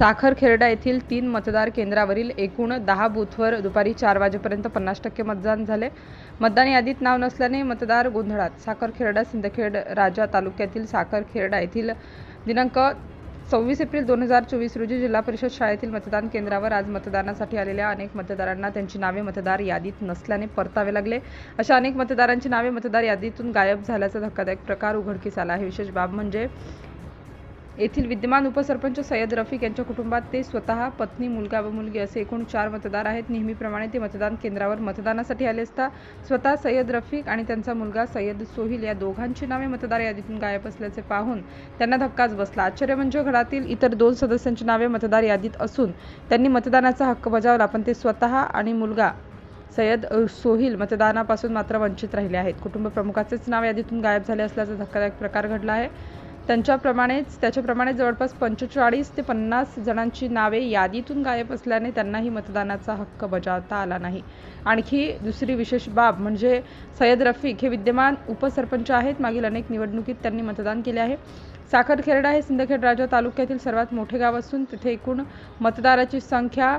साखरखेर्डा येथील तीन मतदार केंद्रावरील एकूण दहा बूथवर दुपारी चार वाजेपर्यंत पन्नास टक्के मतदान झाले. मतदान यादीत नाव नसल्याने मतदार गोंधळात. साखरखेर्डा सिंदखेड राजा तालुक्यातील साखरखेर्डा येथील दिनांक सव्वीस एप्रिल दोन हजार चोवीस रोजी जिल्हा परिषद शाळेतील मतदान केंद्रावर आज मतदानासाठी आलेल्या अनेक मतदारांना त्यांची नावे मतदार यादीत नसल्याने परतावे लागले. अशा अनेक मतदारांची नावे मतदार यादीतून गायब झाल्याचा धक्कादायक प्रकार उघडकीस आला. आहे विशेष बाब म्हणजे येथील विद्यमान उपसरपंच सय्यद रफिक यांच्या कुटुंबात ते स्वतः पत्नी मुलगा व मुलगी असे एकूण चार मतदार आहेत. नेहमीप्रमाणे ते मतदान केंद्रावर मतदानासाठी आले असता स्वतः सय्यद रफिक आणि त्यांचा मुलगा सय्यद सोहिल या दोघांची नावे मतदार यादीतून गायब असल्याचे पाहून त्यांना धक्काच बसला. आश्चर्य म्हणजे घरातील इतर दोन सदस्यांची नावे मतदार यादीत असून त्यांनी मतदानाचा हक्क बजावला पण ते स्वतः आणि मुलगा सय्यद सोहिल मतदानापासून मात्र वंचित राहिले आहेत. कुटुंब प्रमुखाचेच नाव यादीतून गायब झाले असल्याचा धक्कादायक प्रकार घडला आहे. त्यांच्याप्रमाणेच त्याच्याप्रमाणे जवळपास पंचेचाळीस ते पन्नास जणांची नावे यादीतून गायब असल्याने त्यांनाही मतदानाचा हक्क बजावता आला नाही. आणखी दुसरी विशेष बाब म्हणजे सय्यद रफिक हे विद्यमान उपसरपंच आहेत. मागील अनेक निवडणुकीत त्यांनी मतदान केले आहे. साखरखेरडा हे सिंदखेड राजा तालुक्यातील सर्वात मोठे गाव असून तिथे एकूण मतदाराची संख्या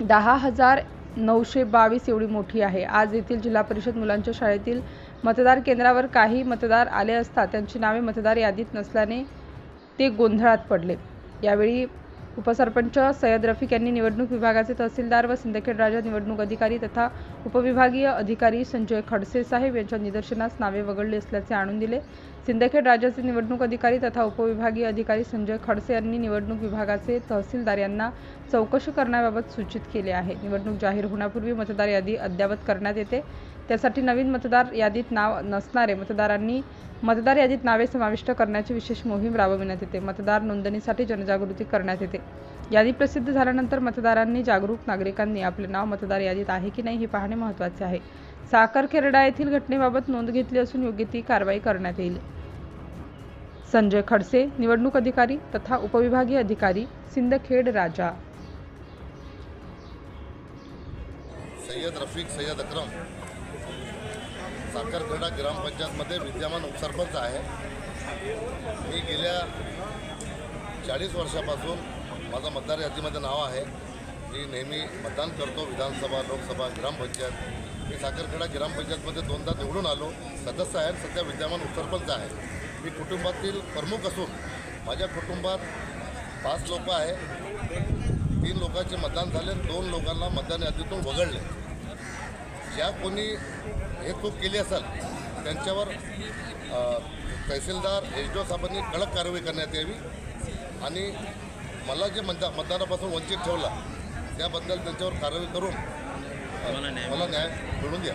दहा हजार नऊशे बावीस एवढी मोठी आहे. आज येथील जिल्हा परिषद मुलांच्या शाळेतील मतदार केंद्रावर काही मतदार आले असता त्यांची नावे मतदार यादीत नसल्याने ते गोंधळात पडले. यावेळी उपसरपंच सय्यद रफिक यांनी निवडणूक विभागाचे तहसीलदार व सिंदखेड राजा निवडणूक अधिकारी तथा उपविभागीय अधिकारी संजय खडसे साहेब यांच्या निदर्शनास नावे वगळली असल्याचे आणून दिले. सिंदखेड राज्याचे निवडणूक अधिकारी तथा उपविभागीय अधिकारी संजय खडसे यांनी निवडणूक विभागाचे तहसीलदार यांना चौकशी करण्याबाबत सूचित केले आहे. निवडणूक जाहीर होण्यापूर्वी मतदार यादी अद्ययावत करण्यात येते. त्यासाठी नवीन मतदार यादीत नाव नसणारे मतदारांनी मतदार यादीत नावे समाविष्ट करण्याची विशेष मोहीम राबविण्यात येते. मतदार नोंदणीसाठी जनजागृती करण्यात येते. यादी प्रसिद्ध झाल्यानंतर मतदारांनी जागरूक नागरिकांनी आपले नाव मतदार यादीत आहे की नाही हे पाहणे महत्त्वाचे आहे. साखरखेर्डा येथील घटनेबाबत नोंद घेतली असून योग्य ती कारवाई करण्यात येईल. संजय खडसे निवडणूक अधिकारी तथा उपविभागीय अधिकारी सिंदखेड राजा. सय्यद रफीक सय्यद अक्रम. साखरखेडा ग्रामपंचायतमध्ये विद्यमान उपसरपंच आहे. मी गेल्या चाळीस वर्षापासून माझं मतदार यादीमध्ये नाव आहे. मी नेहमी मतदान करतो विधानसभा लोकसभा ग्रामपंचायत. मी साखरखेडा ग्रामपंचायतमध्ये दोनदा निवडून आलो. सदस्य आहे सध्या विद्यमान उपसरपंच आहे मी कुटुंबातील प्रमुख असून माझ्या कुटुंबात पाच लोकं आहे तीन लोकांचे मतदान झाले दोन लोकांना मतदान यादीतून वगळले. ज्या कोणी हे चूक केली असेल त्यांच्यावर तहसीलदार एच डी ओ साहेबांनी कडक कारवाई करण्यात यावी. आणि मला जे मतदा मतदानापासून वंचित ठेवला त्याबद्दल त्यांच्यावर कारवाई करून मला न्याय मिळवून द्या.